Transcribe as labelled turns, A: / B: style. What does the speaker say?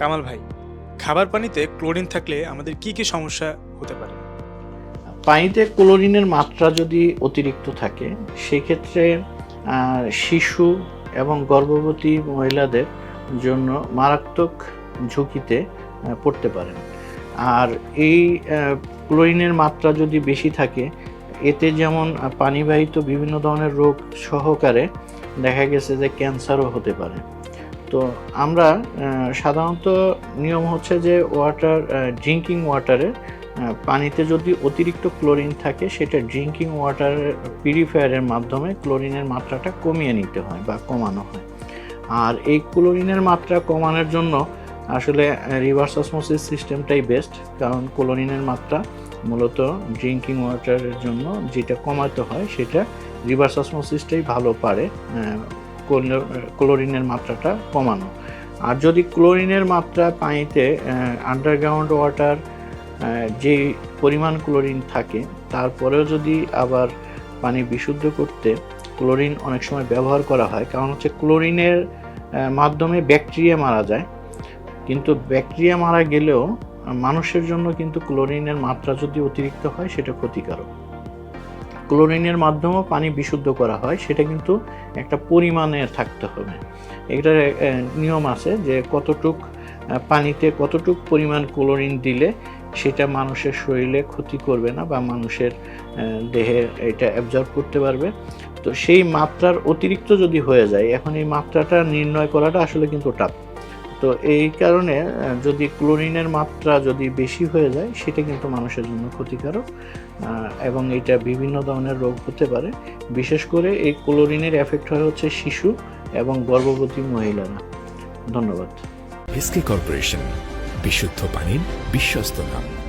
A: কামাল ভাই, খাবার পানিতে ক্লোরিন থাকলে আমাদের কি কি সমস্যা হতে পারে?
B: পানিতে ক্লোরিনের মাত্রা যদি অতিরিক্ত থাকে, সেক্ষেত্রে শিশু এবং গর্ভবতী মহিলাদের জন্য মারাত্মক ঝুঁকিতে পড়তে পারেন। আর এই ক্লোরিনের মাত্রা যদি বেশি থাকে, এতে যেমন পানিবাহিত বিভিন্ন ধরনের রোগ সহকারে দেখা গেছে যে ক্যান্সারও হতে পারে। তো আমরা সাধারণত নিয়ম হচ্ছে যে ওয়াটার ড্রিঙ্কিং ওয়াটারে পানিতে যদি অতিরিক্ত ক্লোরিন থাকে, সেটা ড্রিঙ্কিং ওয়াটার পিউরিফায়ারের মাধ্যমে ক্লোরিনের মাত্রাটা কমিয়ে নিতে হয় বা কমানো হয়। আর এই ক্লোরিনের মাত্রা কমানোর জন্য আসলে রিভার্স অসমোসিস সিস্টেমটাই বেস্ট, কারণ ক্লোরিনের মাত্রা মূলত ড্রিঙ্কিং ওয়াটারের জন্য যেটা কমাতে হয়, সেটা রিভার্স অসমোসিসটাই ভালো পারে ক্লোরিনের মাত্রাটা কমানো। আর যদি ক্লোরিনের মাত্রা পানিতে আন্ডারগ্রাউন্ড ওয়াটার যে পরিমাণ ক্লোরিন থাকে, তারপরেও যদি আবার পানি বিশুদ্ধ করতে ক্লোরিন অনেক সময় ব্যবহার করা হয়, কারণ হচ্ছে ক্লোরিনের মাধ্যমে ব্যাকটেরিয়া মারা যায়। কিন্তু ব্যাকটেরিয়া মারা গেলেও মানুষের জন্য কিন্তু ক্লোরিনের মাত্রা যদি অতিরিক্ত হয়, সেটা ক্ষতিকারক। ক্লোরিনের মাধ্যমেও পানি বিশুদ্ধ করা হয়, সেটা কিন্তু একটা পরিমাণে থাকতে হবে। এটার নিয়ম আছে যে কতটুক পানিতে কতটুক পরিমাণ ক্লোরিন দিলে সেটা মানুষের শরীরে ক্ষতি করবে না বা মানুষের দেহে এটা অ্যাবজর্ব করতে পারবে। তো সেই মাত্রার অতিরিক্ত যদি হয়ে যায়, এখন এই মাত্রাটা নির্ণয় করাটা আসলে কিন্তু টাফ তো এই কারণে যদি ক্লোরিনের মাত্রা যদি বেশি হয়ে যায়, সেটা কিন্তু মানুষের জন্য ক্ষতিকারক। এবং এটা বিভিন্ন ধরনের রোগ হতে পারে। বিশেষ করে এই ক্লোরিনের এফেক্ট হয় হচ্ছে শিশু এবং গর্ভবতী মহিলারা। ধন্যবাদ।
C: এসকে কর্পোরেশন বিশুদ্ধ পানির বিশ্বস্ত নাম।